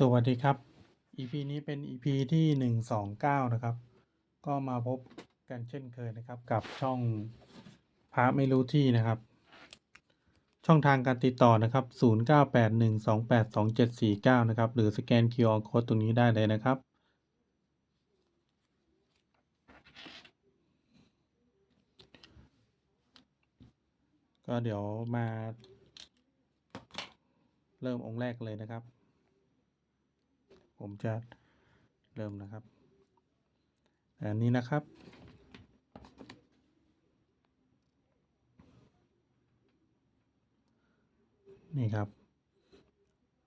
สวัสดีครับ EP นี้เป็น EP ที่หนึ่งสองเก้านะครับ ก็มาพบกันเช่นเคยนะครับ กับช่องพระไม่รู้ที่นะครับ ช่องทางการติดต่อนะครับ 0 9 8 1 2 8 2 7 4 9 นะครับ หรือสแกน QR Code ตรงนี้ได้เลยนะครับ ก็เดี๋ยวมา เริ่มองค์แรกเลยนะครับ ผมจะเริ่มนะครับ อันนี้นะครับ นี่ครับ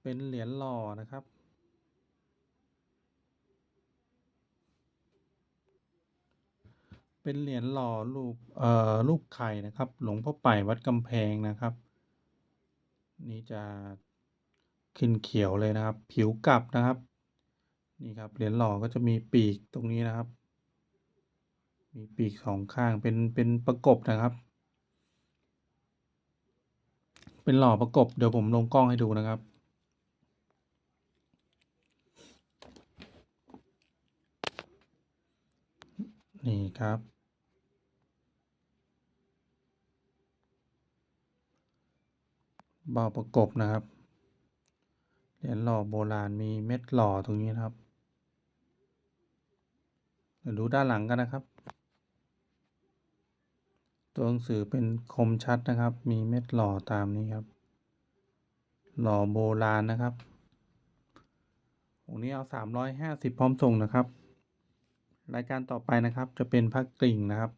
เป็นเหรียญหล่อนะครับเป็นเหรียญหล่อรูปเอ่อรูปไข่นะครับ หลวงพ่อไปวัดกำแพงนะครับ นี่จะขึ้นเขียวเลยนะครับ ผิวกลับนะครับ นี่ครับเหรียญหล่อก็จะมีปีกตรงนี้นะครับ มีปีกสองข้างเป็นเป็นประกบนะครับ เป็นหล่อประกบเดี๋ยวผมลงกล้องให้ดูนะครับนี่ครับ เบาประกบนะครับ เหรียญหล่อโบราณมีเม็ดหล่อตรงนี้นะครับ ดูด้านหลังกันนะครับ ตัวหนังสือเป็นคมชัดนะครับ มีเม็ดหล่อตามนี้ครับ หล่อโบราณนะครับองนี้เอาสามร้อยห้าสิบพร้อมส่งนะครับ รายการต่อไปนะครับจะเป็นพระกริ่งนะครับ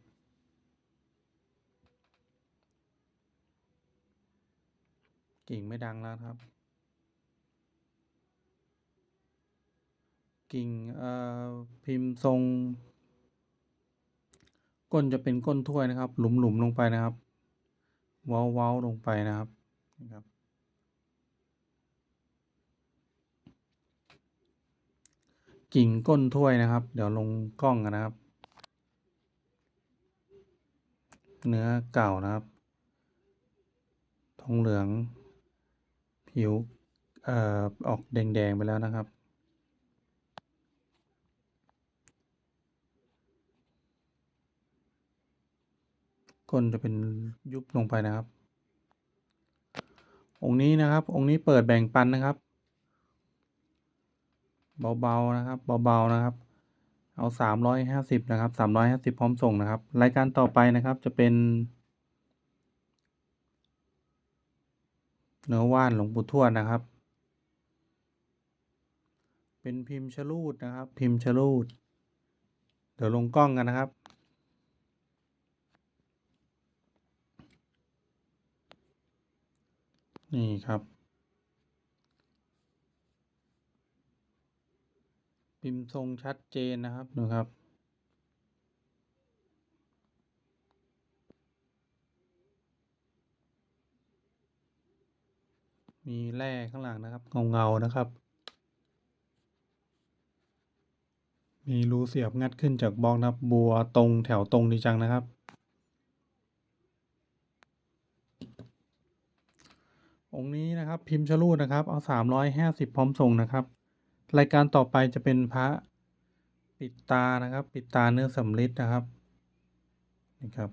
กิ่งไม่ดังแล้วครับ กิ่งพิมพ์ทรง ก้นจะเป็นก้นถ้วยนะครับ หลุมๆลงไปนะครับ เว้าๆลงไปนะครับนะครับ กิ่งก้นถ้วยนะครับ เดี๋ยวลงกล้องกันนะครับ เนื้อเก่านะครับ ทองเหลือง ผิวอออกแดงๆไปแล้วนะครับ ก้นจะเป็นยุบลงไปนะครับ องค์นี้นะครับ องค์นี้เปิดแบ่งปันนะครับ เบาๆนะครับ เบาๆนะครับ เอาสามร้อยห้าสิบนะครับสามร้อยห้าสิบพร้อมส่งนะครับ รายการต่อไปนะครับจะเป็น เนื้อว่านหลวงปู่ทวดนะครับ เป็นพิมพ์ชลูดนะครับ พิมพ์ชลูดเดี๋ยวลงกล้องกันนะครับ นี่ครับ พิมพ์ทรงชัดเจนนะครับดูครับ มีแร่ข้างหลังนะครับ เงาๆนะครับ มีรูเสียบงัดขึ้นจากบล็อกนะครับ บัวตรงแถวตรงดีจังนะครับ องค์นี้นะครับพิมพ์ชลูดนะครับ เอาสามร้อยห้าสิบพร้อมส่งนะครับ รายการต่อไปจะเป็นพระปิดตานะครับ ปิดตาเนื้อสำริดนะครับนี่ครับ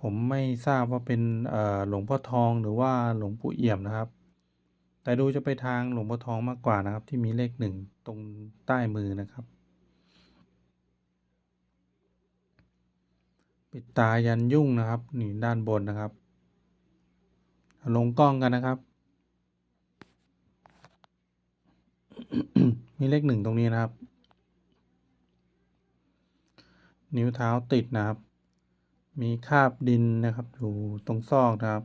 ผมไม่ทราบว่าเป็นหลวงพ่อทองหรือว่าหลวงปู่เอี่ยมนะครับ แต่ดูจะไปทางหลวงพ่อทองมากกว่านะครับ ที่มีเลขหนึ่งตรงใต้มือนะครับ ปิดตายันยุ่งนะครับนี่ด้านบนนะครับลงกล้องกันนะครับ มีเลขหนึ่งตรงนี้นะครับ นิ้วเท้าติดนะครับ มีคาบดินนะครับอยู่ตรงซอกนะครับ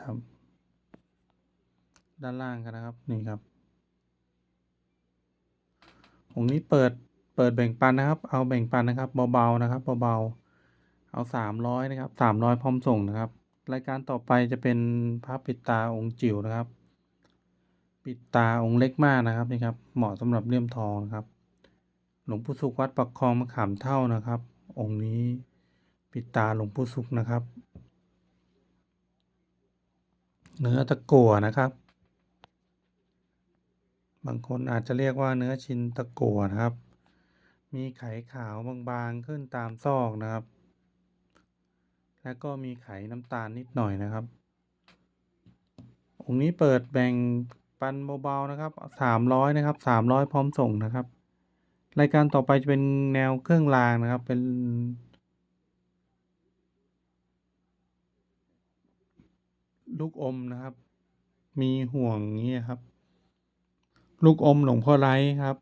ครับ ด้านล่างกันนะครับนี่ครับองนี้เปิด เปิดแบ่งปันนะครับ เอาแบ่งปันนะครับเบาๆนะครับเบาๆเอาสามร้อยนะครับสามร้อยพร้อมส่งนะครับ รายการต่อไปจะเป็นพระปิดตาองค์จิ๋วนะครับ ปิดตาองค์เล็กมากนะครับนี่ครับเหมาะสำหรับเลี่ยมทองนะครับ หลวงปู่สุขวัดปักคลองมะขามเท่านะครับ องค์นี้ปิดตาหลวงปู่สุขนะครับ เนื้อตะกั่วนะครับบางคนอาจจะเรียกว่าเนื้อชินตะกั่วนะครับ มีไขขาวบางๆขึ้นตามซอกนะครับ แล้วก็มีไขน้ำตาลนิดหน่อยนะครับ องค์นี้เปิดแบ่งปันเบาๆนะครับสามร้อยนะครับสามร้อยพร้อมส่งนะครับ รายการต่อไปจะเป็นแนวเครื่องรางนะครับ เป็นลูกอมนะครับ มีห่วงอย่างนี้ครับ ลูกอมหลวงพ่อไร้ครับ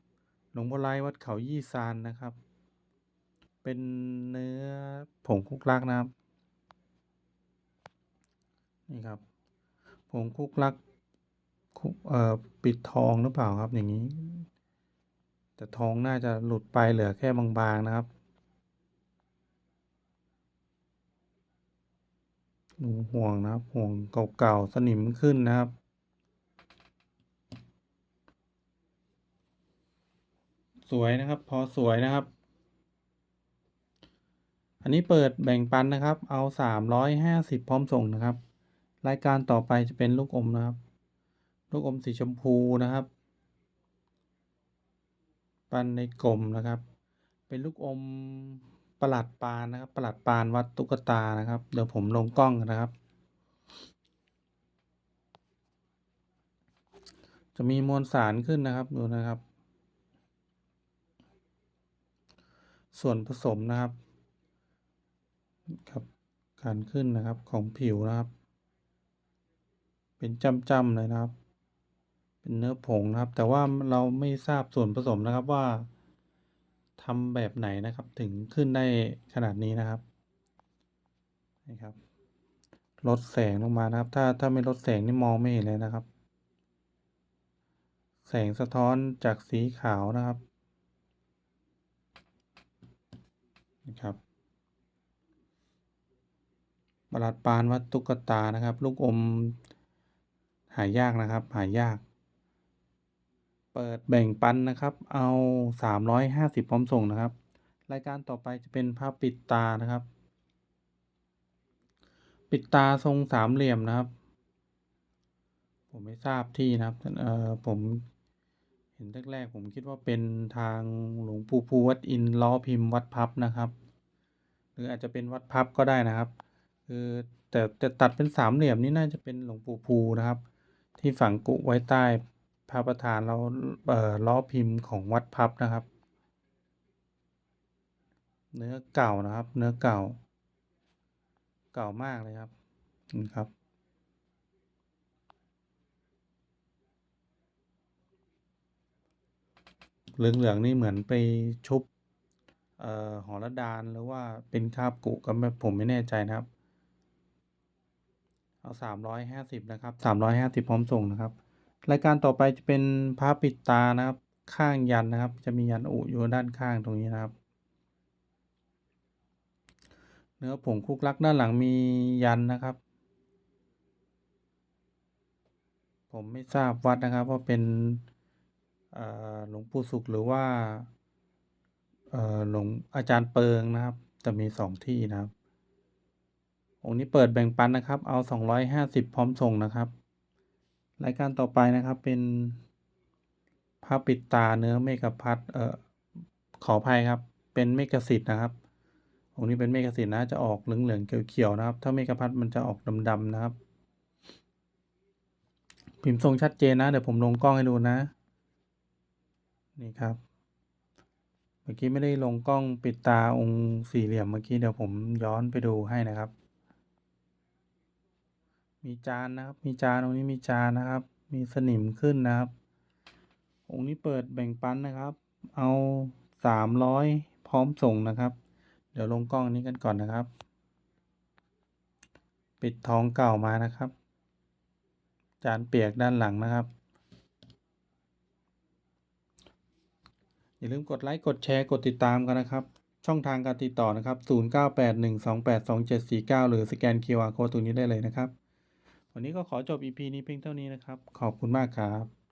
หลวงพ่อไร้วัดเขายี่ซานนะครับ เป็นเนื้อผงคุกลักนะครับ นี่ครับผงคุกลักคุเอ่อปิดทองหรือเปล่าครับอย่างนี้ แต่ทองน่าจะหลุดไปเหลือแค่บางๆนะครับดูห่วงนะครับห่วงเก่าๆสนิมขึ้นนะครับ สวยนะครับ พอสวยนะครับ อันนี้เปิดแบ่งปันนะครับ เอาสามร้อยห้าสิบพร้อมส่งนะครับ รายการต่อไปจะเป็นลูกอมนะครับ ลูกอมสีชมพูนะครับ ปันในกลมนะครับ เป็นลูกอมประหลัดปานนะครับ ประหลัดปานวัดตุ๊กตานะครับ เดี๋ยวผมลงกล้องนะครับจะมีมวลสารขึ้นนะครับดูนะครับ ส่วนผสมนะครับครับ การขึ้นนะครับของผิวนะครับ เป็นจำๆเลยนะครับ เป็นเนื้อผงนะครับ แต่ว่าเราไม่ทราบส่วนผสมนะครับว่าทำแบบไหนนะครับถึงขึ้นได้ขนาดนี้นะครับนี่ครับลดแสงลงมานะครับ ถ้าถ้าไม่ลดแสงนี่มองไม่เห็นเลยนะครับ แสงสะท้อนจากสีขาวนะครับ นะครับประหลัดปานวัดตุ๊กตานะครับ ลูกอมหายากนะครับ หายาก เปิดแบ่งปันนะครับ เอาสามร้อยห้าสิบพร้อมส่งนะครับ รายการต่อไปจะเป็นภาพปิดตานะครับ ปิดตาทรงสามเหลี่ยมนะครับ ผมไม่ทราบที่นะครับเอ่อผม เห็นแรกๆผมคิดว่าเป็นทางหลวงปู่ภูวัดอินล้อพิมพ์วัดพับนะครับ หรืออาจจะเป็นวัดพับก็ได้นะครับคือแต่แต่ตัดเป็นสามเหลี่ยมนี่น่าจะเป็นหลวงปู่ภูนะครับ ที่ฝังกุไว้ใต้พระประธานเราเอ่อล้อพิมพ์ของวัดพับนะครับ เนื้อเก่านะครับ เนื้อเก่า เก่ามากเลยครับนี่ครับ เหลืองๆนี่เหมือนไปชุบเอ่อหอระดานหรือว่าเป็นคาบกุก็ไม่ผมไม่แน่ใจนะครับ เอาสามร้อยห้าสิบนะครับสามร้อยห้าสิบพร้อมส่งนะครับ รายการต่อไปจะเป็นพระปิดตานะครับ ข้างยันนะครับ จะมียันอุอยู่ด้านข้างตรงนี้นะครับ เนื้อผงคุกลักด้านหลังมียันนะครับ ผมไม่ทราบวัดนะครับว่าเป็น หลวงปู่สุขหรือว่าหลวงอาจารย์เปิงนะครับแต่มีสองที่นะครับ องค์นี้เปิดแบ่งปันนะครับ เอาสองร้อยห้าสิบพร้อมส่งนะครับ รายการต่อไปนะครับเป็นผ้าปิดตาเนื้อเมกะพัดเอ่อขออภัยครับ เป็นเมกะสิทธิ์นะครับ องค์นี้เป็นเมกะสิทธิ์นะ จะออกเหลืองๆเขียวๆนะครับ ถ้าเมกะพัดมันจะออกดำๆนะครับ พิมพ์ทรงชัดเจนนะ เดี๋ยวผมลงกล้องให้ดูนะ นี่ครับ เมื่อกี้ไม่ได้ลงกล้องปิดตาองค์สี่เหลี่ยมเมื่อกี้เดี๋ยวผมย้อนไปดูให้นะครับ มีจานนะครับ มีจานองนี้มีจานนะครับ มีสนิมขึ้นนะครับ องค์นี้เปิดแบ่งปันนะครับ เอาสามร้อยพร้อมส่งนะครับ เดี๋ยวลงกล้องนี้กันก่อนนะครับ ปิดทองเก่ามานะครับ จานเปียกด้านหลังนะครับ อย่าลืมกดไลค์ กดแชร์ กดติดตามกันนะครับ ช่องทางการติดต่อนะครับ 0981282749 หรือสแกน QR Code ตรงนี้ได้เลยนะครับ วันนี้ก็ขอจบ EP นี้เพียงเท่านี้นะครับ ขอบคุณมากครับ